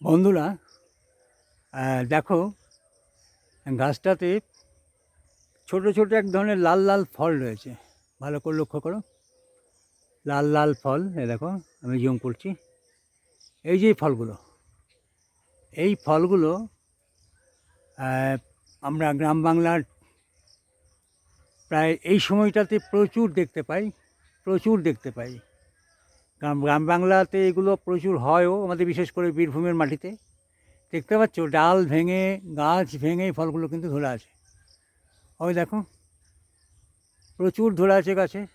বন্ধুরা দেখো, গাছটাতে ছোট ছোট এক ধরনের লাল লাল ফল রয়েছে। ভালো করে লক্ষ্য করো। লাল লাল ফল, এ দেখো, আমি জুম করছি। এই যে ফলগুলো, এই ফলগুলো আমরা গ্রাম বাংলার প্রায় এই সময়টাতে প্রচুর দেখতে পাই, প্রচুর দেখতে পাই। গ্রাম গ্রাম বাংলাতে এগুলো প্রচুর হয়ও, আমাদের বিশেষ করে বীরভূমের মাটিতে। দেখতে পাচ্ছ, ডাল ভেঙে, গাছ ভেঙে ফলগুলো কিন্তু ধরে আছে। ওই দেখো, প্রচুর ধরে আছে গাছে।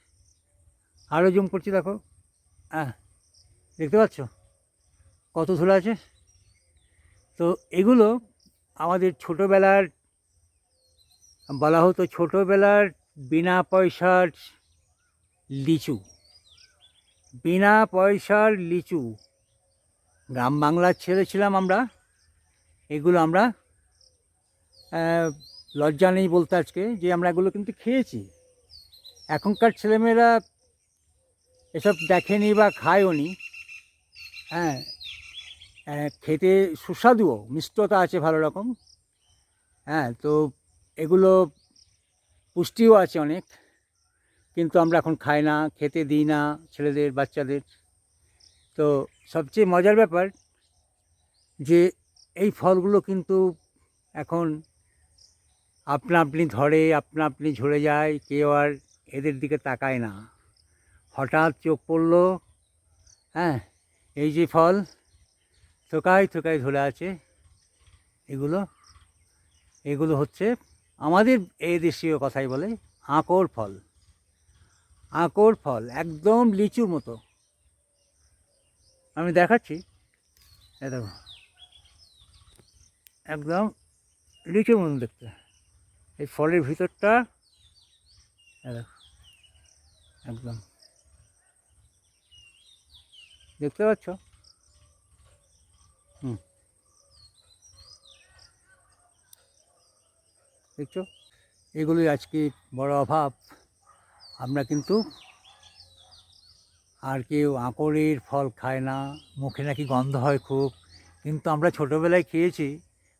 আরও জুম করছি, দেখো। হ্যাঁ দেখতে পাচ্ছ? কত ধরে আছে? তো এগুলো আমাদের ছোটোবেলার, বলা হতো ছোটোবেলার বিনা পয়সার লিচু। বিনা পয়সার লিচু। গ্রাম বাংলার ছেলে ছিলাম আমরা। এগুলো আমরা লজ্জা নেই বলতে আজকে যে আমরা এগুলো কিন্তু খেয়েছি। এখনকার ছেলেমেয়েরা এসব দেখেনি বা খায়ও নি হ্যাঁ খেতে সুস্বাদুও, মিষ্টতা আছে ভালো রকম। হ্যাঁ তো এগুলো পুষ্টিও আছে অনেক। কিন্তু আমরা এখন খাই না, খেতে দিই না ছেলেদের, বাচ্চাদের। তো সবচেয়ে মজার ব্যাপার যে এই ফলগুলো কিন্তু এখন আপনা আপনি ধরে, আপনা আপনি ঝরে যায়, কেউ আর এদের দিকে তাকায় না। হঠাৎ চোখ পড়ল হ্যাঁ এই যে ফল, থোকায় থোকায় ধরে আছে এগুলো। এগুলো হচ্ছে আমাদের এই দেশীয় কথাই বলে, আঁকর ফল। আঁকর ফল, একদম লিচুর মতো। আমি দেখাচ্ছি। দেখো। একদম লিচুর মতো দেখতে। এই ফলের ভিতরটা দেখো। একদম। দেখতে পাচ্ছ? হুম। দেখছ? এগুলোই আজকে বড় অভাব। আমরা কিন্তু আর কেউ আঁকড়ের ফল খায় না, মুখে নাকি গন্ধ হয় খুব। কিন্তু আমরা ছোটোবেলায় খেয়েছি,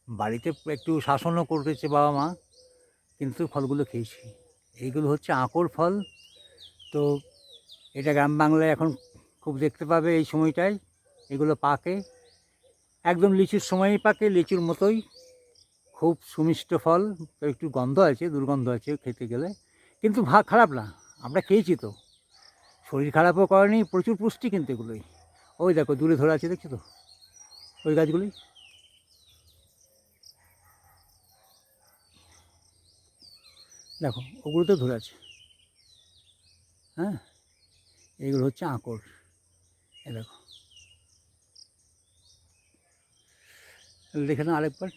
বাড়িতে একটু শাসনও করেছে বাবা মা, কিন্তু ফলগুলো খেয়েছি। এইগুলো হচ্ছে আঁকড় ফল। তো এটা গ্রাম বাংলায় এখন খুব দেখতে পাবে এই সময়টায়, এগুলো পাকে। একদম লিচুর সময়ই পাকে, লিচুর মতোই। খুব সুমিষ্ট ফল, একটু গন্ধ আছে, দুর্গন্ধ আছে খেতে গেলে। কিন্তু ভা, খারাপ না। আমরা খেয়েছি তো। শরীর খারাপও করেনি, প্রচুর পুষ্টি কিন্তু এগুলোই। ওই দেখো, দূরে ধরে আছে, দেখছ তো? ওই গাছগুলি দেখো, ওগুলো তো ধরে আছে। হ্যাঁ? এগুলো হচ্ছে আঁকড়। এ দেখো। দেখে না আরেকবার।